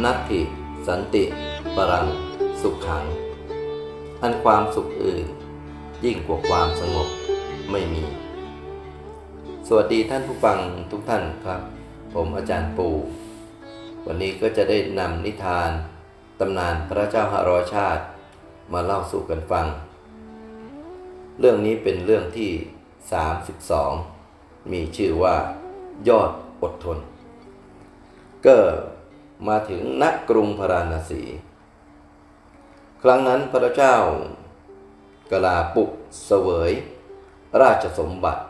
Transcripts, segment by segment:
นัตถิสันติปรัง สุขขัง อันความสุขอื่น ยิ่งกว่าความสงบไม่มี สวัสดีท่านผู้ฟังทุกท่านครับ ผมอาจารย์ปู วันนี้ก็จะได้นำนิทานตำนานพระเจ้าหารอยชาติ มาเล่าสู่กันฟัง เรื่องนี้เป็นเรื่องที่ 32 มีชื่อว่ายอดอดทน ก็ มาถึงนักกรุงพาราณสี ครั้งนั้นพระเจ้ากลาปุกเสวย ราชสมบัติ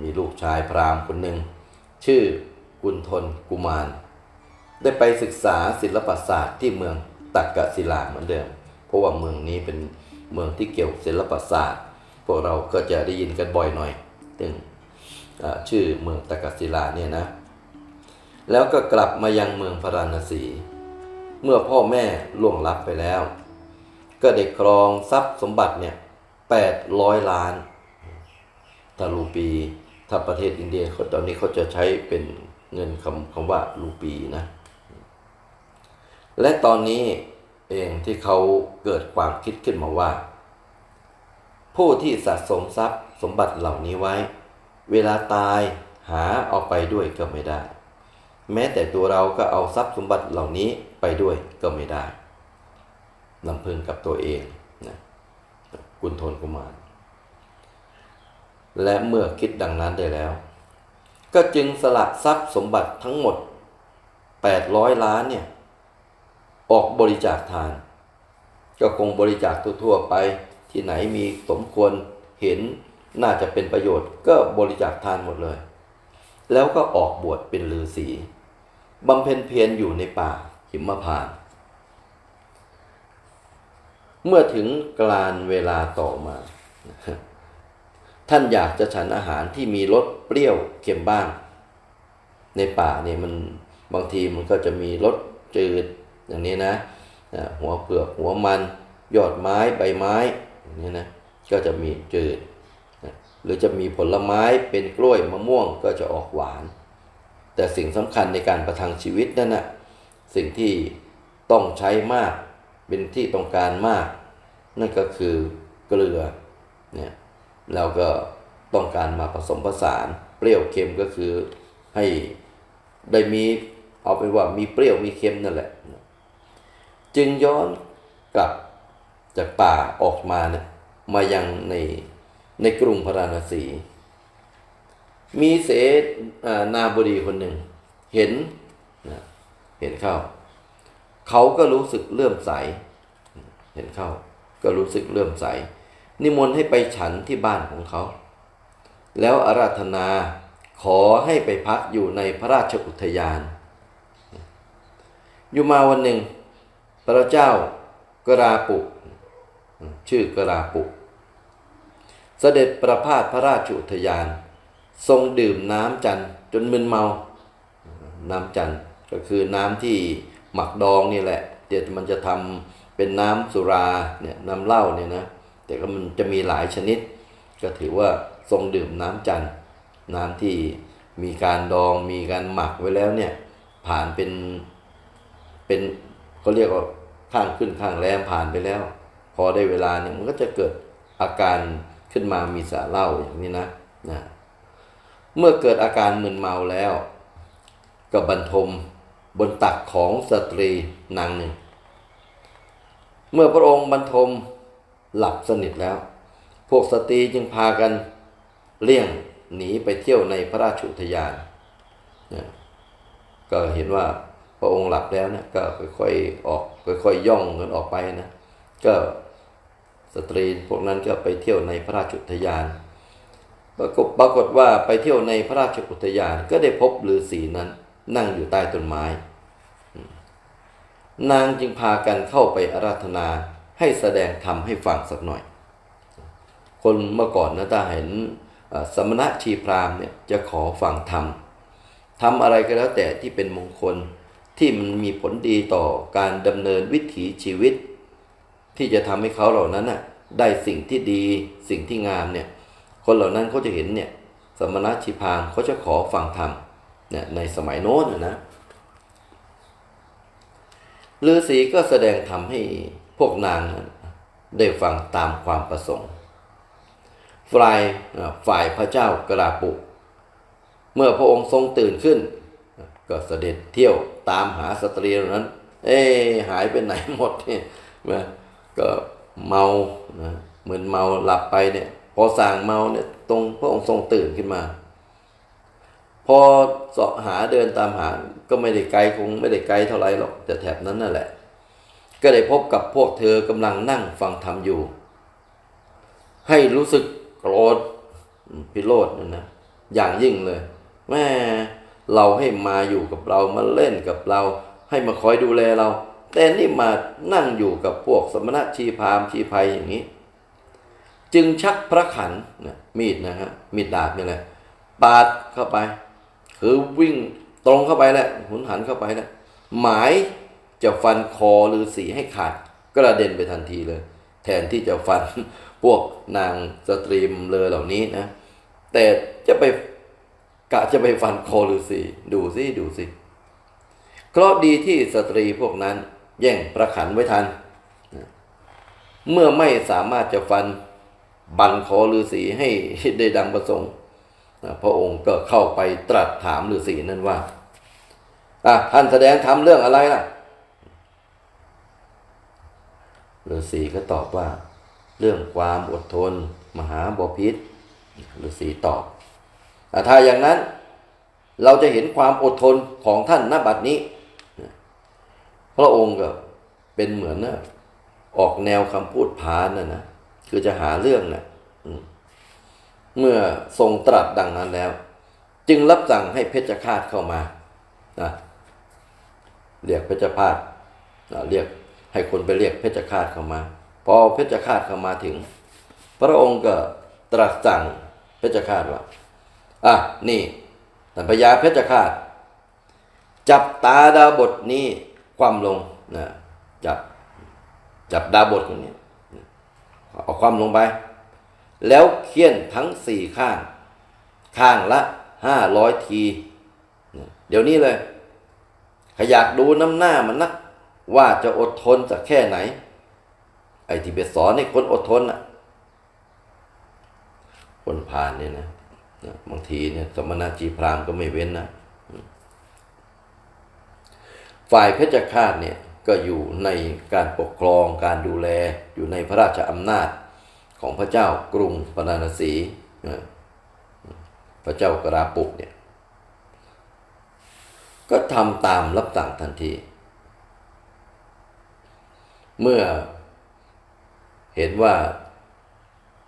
มีลูกชายพราหมณ์คนหนึ่ง ชื่อกุณฑลกุมาร ได้ไปศึกษาศิลปศาสตร์ที่เมืองตักกศิลาเหมือนเดิม เพราะว่าเมืองนี้เป็นเมืองที่เกี่ยวศิลปศาสตร์ พวกเราก็จะได้ยินกันบ่อยหน่อย ถึงชื่อเมืองตักกศิลาเนี่ยนะ แล้วก็กลับมายังเมืองพาราณสี เมื่อพ่อแม่ล่วงลับไปแล้ว ก็ได้ครองทรัพย์สมบัติเนี่ยแปดร้อยล้านถ้ารูปีถ้าประเทศอินเดียเขาตอนนี้เขาจะใช้เป็นเงินคำคำว่ารูปีนะ และตอนนี้เองที่เขาเกิดความคิดขึ้นมาว่า ผู้ที่สะสมทรัพย์สมบัติเหล่านี้ไว้ เวลาตายหาเอาไปด้วยก็ไม่ได้ แม้แต่ตัวเราก็เอาทรัพย์สมบัติเหล่านี้ไปด้วยก็ไม่ได้ลำพึงกับตัวเองนะกุณฑลกุมาร และเมื่อคิดดังนั้นได้แล้ว ก็จึงสละทรัพย์สมบัติทั้งหมด 800 ล้านเนี่ย ออกบริจาคทาน ก็คงบริจาคทั่วๆไปที่ไหนมีสมควรเห็นน่าจะเป็นประโยชน์ก็บริจาคทานหมดเลย แล้วก็ออกบวชเป็นฤาษีบำเพ็ญเพียรอยู่ในป่าหิมพานต์เมื่อถึงกลานเวลาต่อมา ท่านอยากจะฉันอาหารที่มีรสเปรี้ยวเค็มบ้าง ในป่าเนี่ยมันบางทีมันก็จะมีรสจืดอย่างนี้นะ หัวเปลือกหัวมัน ยอดไม้ใบไม้อย่างนี้นะ ก็จะมีจืด หรือจะมีผลไม้เป็นกล้วยมะม่วงก็จะออกหวาน แต่สิ่งสำคัญในการประทังชีวิตนั่นนะสิ่งที่ต้องใช้มากเป็นที่ต้องการมาก นั่นก็คือเกลือเนี่ยเราก็ต้องการมาผสมผสาน เปรี้ยวเค็มก็คือให้ได้มีเอาเป็นว่ามีเปรี้ยวมีเค็มนั่นแหละ จึงย้อนกลับจากป่าออกมาเนี่ยมายังใน ในกรุงพาราณสี มีเสนาบดีคนหนึ่ง เห็นนะเห็นเข้า เขาก็รู้สึกเลื่อมใส เห็นเข้า ก็รู้สึกเลื่อมใส นิมนต์ให้ไปฉันที่บ้านของเขา แล้วอาราธนาขอให้ไปพักอยู่ในพระราชอุทยาน อยู่มาวันหนึ่ง พระเจ้ากราปุก ชื่อกราปุก เสด็จประพาสพระราชอุทยาน ทรงดื่มน้ำจันจนมึนเมา น้ำจันก็คือน้ำที่หมักดองนี่แหละ เดี๋ยวมันจะทำเป็นน้ำสุราเนี่ยน้ำเหล้าเนี่ยนะแต่ก็มันจะมีหลายชนิด ก็ถือว่าทรงดื่มน้ำจันน้ำที่มีการดองมีการหมักไว้แล้วเนี่ยผ่านเป็นเป็นเขาเรียกว่าข้างขึ้นข้างแรมผ่านไปแล้ว พอได้เวลาเนี่ยมันก็จะเกิดอาการ ขึ้นมามีสาเหล้าอย่างนี้นะนะเมื่อเกิดอาการมึนเมาแล้ว ก็บรรทมบนตักของสตรีนางหนึ่ง เมื่อพระองค์บรรทมหลับสนิทแล้ว พวกสตรีจึงพากันเลี่ยงหนีไปเที่ยวในพระราชุทยานนะก็เห็นว่าพระองค์หลับแล้วนะก็ค่อยๆออกค่อยๆย่องกันออกไปนะก็ สตรีพวกนั้นก็ไปเที่ยวในพระราชอุทยาน ปรากฏปรากฏว่าไปเที่ยวในพระราชอุทยานก็ได้พบฤาษีนั้นนั่งอยู่ใต้ต้นไม้ นางจึงพากันเข้าไปอาราธนาให้แสดงธรรมให้ฟังสักหน่อย คนเมื่อก่อนนะถ้าเห็นสมณะชีพรามเนี่ยจะขอฟังธรรมทำอะไรก็แล้วแต่ที่เป็นมงคลที่มันมีผลดีต่อการดำเนินวิถีชีวิต ที่จะทำให้เขาเหล่านั้นน่ะได้สิ่งที่ดีสิ่งที่งามเนี่ยคนเหล่านั้นเขาจะเห็นเนี่ยสมณะชีพาหมณ์เขาจะขอฟังธรรมเนี่ยในสมัยโน้นนะฤาษีก็แสดงธรรมให้พวกนางได้ฟังตามความประสงค์ฝ่ายฝ่ายพระเจ้ากราปุ เมื่อพระองค์ทรงตื่นขึ้น ก็เสด็จเที่ยวตามหาสตรีเหล่านั้น เอ๊หายไปไหนหมดเนี่ย ก็เมานะเหมือนเมาหลับไปเนี่ย พอสั่งเมาเนี่ยตรงพระองค์ทรงตื่นขึ้นมา พอเสาะหาเดินตามหาก็ไม่ได้ไกลคงไม่ได้ไกลเท่าไหรหรอกแต่แถบนั้นนั่นแหละ ก็ได้พบกับพวกเธอกำลังนั่งฟังธรรมอยู่ ให้รู้สึกโกรธพิโรธนั่นนะอย่างยิ่งเลยแม่เราให้มาอยู่กับเรามาเล่นกับเรา ให้มาคอยดูแลเรา แต่นี่มานั่งอยู่กับพวกสมณะชีพามชีภัยอย่างนี้ จึงชักพระขันนะมีดนะฮะมีดดาบนี่แหละปาดเข้าไป คือวิ่งตรงเข้าไปแหละหุนหันเข้าไปนะหมายจะฟันคอหรือสีให้ขาดกระเด็นไปทันทีเลย แทนที่จะฟันพวกนางสตรีมเลอเหล่านี้นะ แต่จะไปกะจะไปฟันคอฤาษีดูสิดูสิ เคราะดีที่สตรีพวกนั้น แย่งประขันไว้ทัน เมื่อไม่สามารถจะฟันบันคอฤาษีให้ได้ดังประสงค์พระองค์ก็เข้าไปตรัสถามฤาษีนั้นว่าอะท่านแสดงทำเรื่องอะไรล่ะฤาษีก็ตอบว่า เรื่องความอดทน มหาบพิษฤาษีตอบถ้าอย่างนั้นเราจะเห็นความอดทนของท่านณบัดนี้ พระองค์ก็เป็นเหมือนนะออกแนวคำพูดพานนะนะคือจะหาเรื่องนะอืมเมื่อทรงตรัสดังนั้นแล้ว จึงรับสั่งให้เพชฌฆาตเข้ามานะเรียกเพชฌฆาตอะเรียกให้คนไปเรียกเพชฌฆาตเข้ามา พอเพชฌฆาตเข้ามาถึง พระองค์ก็ตรัสสั่งเพชฌฆาตว่าอะนี่ท่านพญาเพชฌฆาตจับตาดาบทนี้ ความลงนะจับจับดาบทตรงนี้เอาความลงไป แล้วเคี่ยนทั้งสี่ข้าง ข้างละห้าร้อยที เดี๋ยวนี้เลยขอยากดูน้ำหน้ามันนัก ว่าจะอดทนสักแค่ไหน ไอ้ที่ไปสอนให้คนอดทนอะ คนผ่านเนี่ยนะ บางทีเนี่ย สมณจีพรามก็ไม่เว้นนะ ฝ่ายเพชฌฆาตเนี่ยก็อยู่ในการปกครองการดูแลอยู่ในพระราชอำนาจของพระเจ้ากรุงปนาณสีพระเจ้ากราปุกเนี่ยก็ทำตามรับสั่งทันที เมื่อเห็นว่า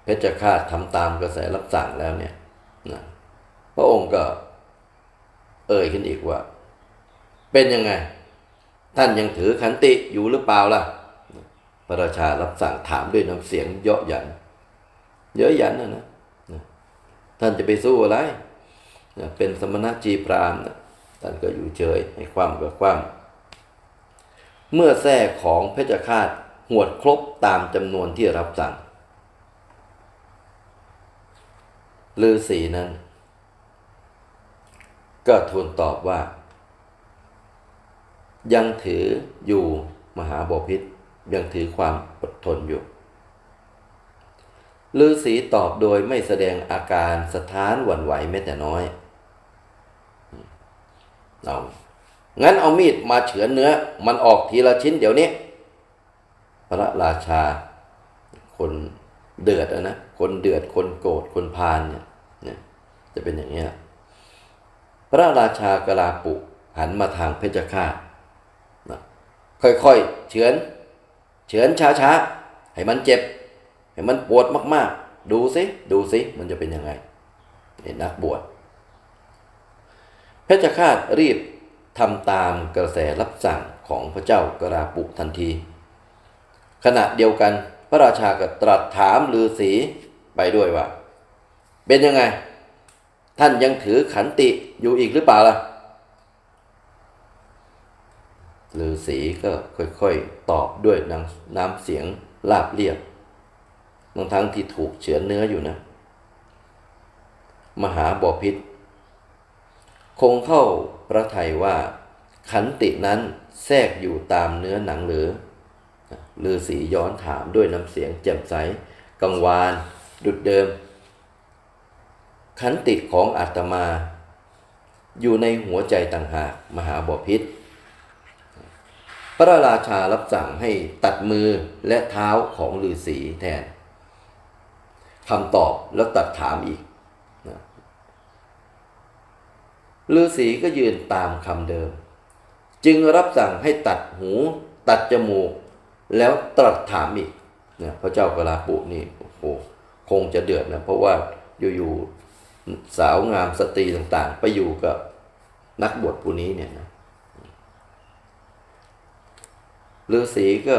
เพชฌฆาตทำตามกระแสรับสั่งแล้วเนี่ยนะพระองค์ก็เอ่ยขึ้นอีกว่า เป็นยังไง ท่านยังถือขันติอยู่หรือเปล่าล่ะ พระราชารับสั่งถามด้วยน้ำเสียงเยาะหยัน เยอะหยันนะนะ ท่านจะไปสู้อะไร เป็นสมณจีพรามนะท่านก็อยู่เฉยให้ความกับความเมื่อแท้ของเพชฌฆาตหวดครบตามจำนวนที่รับสั่งฤาษีนั้น ก็ทูลตอบว่า ยังถืออยู่มหาบพิษยังถือความอดทนอยู่ฤาษีตอบโดยไม่แสดงอาการสถานหวั่นไหวแม้แต่น้อยเอางั้นเอามีดมาเฉือนเนื้อ มันออกทีละชิ้นเดี๋ยวนี้ พระราชา คนเดือดนะ คนเดือด คนโกรธ คนพานเนี่ย จะเป็นอย่างนี้ยพระราชากลาปุหันมาทางเพชฌฆาต ค่อยๆ เฉือน เฉือนช้าๆ ให้มันเจ็บ ให้มันปวดมากๆ ดูสิ ดูสิ มันจะเป็นยังไงนี่นักบวช เพชฌฆาตรีบทำตามกระแสรับสั่งของพระเจ้ากราปุกทันที ขณะเดียวกันพระราชาก็ตรัสถามฤาษีไปด้วยว่า เป็นยังไง ท่านยังถือขันติอยู่อีกหรือเปล่าล่ะ ฤาษีก็ค่อยๆ ตอบด้วยน้ำนำเสียงลาบเรียบทั้งทั้งที่ถูกเฉือนเนื้ออยู่นะ มหาบอพิษ คงเข้าพระไทยว่า ขันตินั้นแทรกอยู่ตามเนื้อหนังหรือฤาษีย้อนถามด้วยน้ำเสียงแจ่มใส กังวาน ดุดเดิม ขันติของอาตมา อยู่ในหัวใจต่างหาก มหาบพิษ พระราชารับสั่งให้ตัดมือและเท้าของฤาษีแทนคำตอบแล้วตัดถามอีกนะฤาษีก็ยืนตามคำเดิม จึงรับสั่งให้ตัดหู ตัดจมูก แล้วตรัสถามอีกเนี่ยพระเจ้ากลาปุนี่โอ้โหคงจะเดือดนะเพราะว่าอยู่ๆสาวงามสตรีต่างๆ ไปอยู่กับนักบวชผู้นี้เนี่ยนะ ฤาษีก็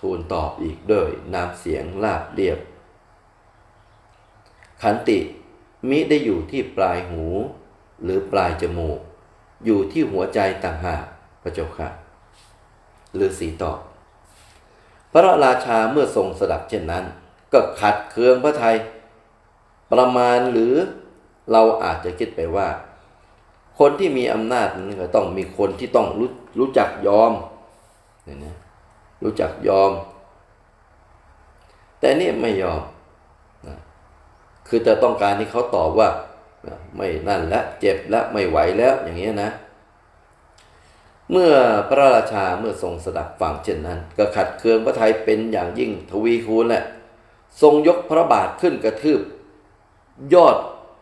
ทูลตอบอีกด้วยน้ำเสียงลาบเรียบ ขันติมิได้อยู่ที่ปลายหู หรือปลายจมูก อยู่ที่หัวใจต่างหากพระเจ้าค่ะฤาษีตอบ พระราชาเมื่อทรงสดับเช่นนั้น ก็ขัดเคืองพระไทย ประมาณหรือเราอาจจะคิดไปว่า คนที่มีอำนาจนั้นก็ต้องมีคนที่ต้องรู้รู้จักยอม นะรู้จักยอม แต่นี่ไม่ยอมนะคือจะต้องการที่เขาตอบว่าไม่นั่นแล้วเจ็บแล้วไม่ไหวแล้วอย่างนี้ยนะ เมื่อพระราชาเมื่อทรงสดับฟังเช่นนั้น ก็ขัดเคืองพระไทยเป็นอย่างยิ่งทวีคูณแหละ ทรงยกพระบาทขึ้นกระทืบ ยอด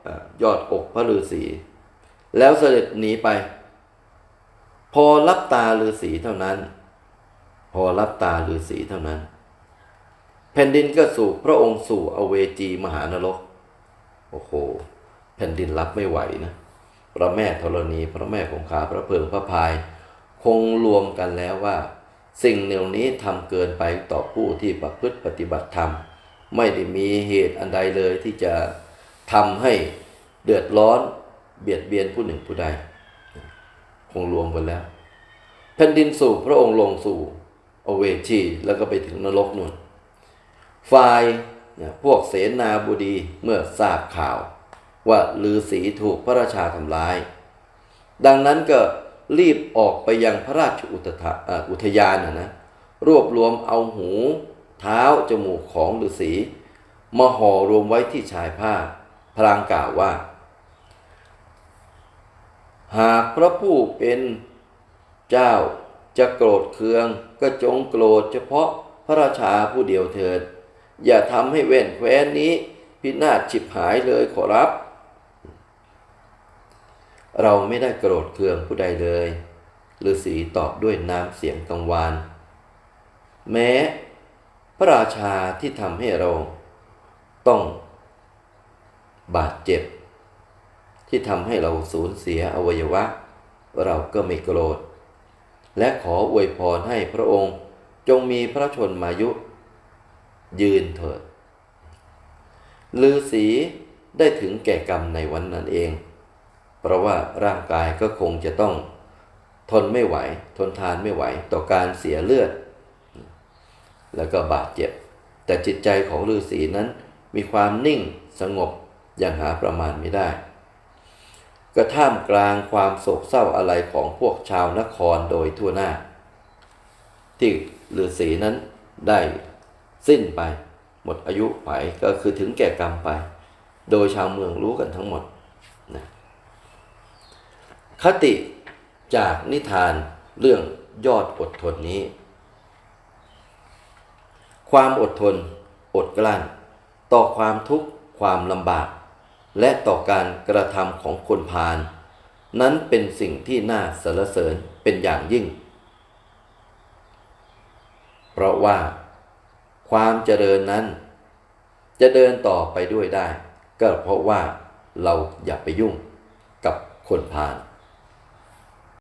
อยอดอกพระฤาษีแล้วเสด็จหนีไป พอรับตาฤาษีเท่านั้น อรับตาฤาษีเท่านั้น แผ่นดินก็สู่พระองค์สู่อเวจีมหานรก โอ้โห แผ่นดินรับไม่ไหวนะพระแม่ธรณีพระแม่คงคาพระเพิงพระพาย คงรวมกันแล้วว่า สิ่งเหล่านี้ทำเกินไปต่อผู้ที่ประพฤติปฏิบัติธรรม ไม่ได้มีเหตุอันใดเลยที่จะทำให้เดือดร้อนเบียดเบียนผู้หนึ่งผู้ใด คงรวมกันแล้ว แผ่นดินสู่พระองค์ลงสู่ อเวจีแล้วก็ไปถึงนรกนู่นฝ่ายพวกเสนาบดีเมื่อทราบข่าว ว่าฤาษีถูกพระราชาทำร้าย ดังนั้นก็รีบออกไปยังพระราชอุทธอุทยานนะนะรวบรวมเอาหูเท้าจมูกของฤาษีมาห่อรวมไว้ที่ชายผ้า พลางกล่าวว่า หากพระผู้เป็นเจ้า จะโกรธเคืองก็จงโกรธเฉพาะพระราชาผู้เดียวเถิด อย่าทำให้เว่นแคว้นนี้ พินาศฉิบหายเลยขอรับ เราไม่ได้โกรธเคืองผู้ใดเลยฤาษีตอบด้วยน้ำเสียงกังวานแม้ พระราชาที่ทำให้เรา ต้อง บาดเจ็บ ที่ทำให้เราสูญเสียอวัยวะ เราก็ไม่โกรธ และขออวยพรให้พระองค์จงมีพระชนมายุ ยืนเถิดฤาษีได้ถึงแก่กรรมในวันนั้นเอง เพราะว่าร่างกายก็คงจะต้องทนไม่ไหว ทนทานไม่ไหวต่อการเสียเลือด แล้วก็บาดเจ็บ แต่จิตใจของฤาษีนั้นมีความนิ่งสงบอย่างหาประมาณไม่ได้ ก็ท่ามกลางความโศกเศร้าอะไรของพวกชาวนครโดยทั่วหน้า ที่ฤาษีนั้นได้สิ้นไป หมดอายุไปก็คือถึงแก่กรรมไป โดยชาวเมืองรู้กันทั้งหมดนะคติจากนิทานเรื่องยอดอดทนนี้ ความอดทน อดกลั้น ต่อความทุกข์ความลำบาก และต่อการกระทำของคนพาลนั้นเป็นสิ่งที่น่าสรรเสริญเป็นอย่างยิ่ง เพราะว่า ความเจริญนั้น จะเดินต่อไปด้วยได้ ก็เพราะว่าเราอย่าไปยุ่งกับคนพาล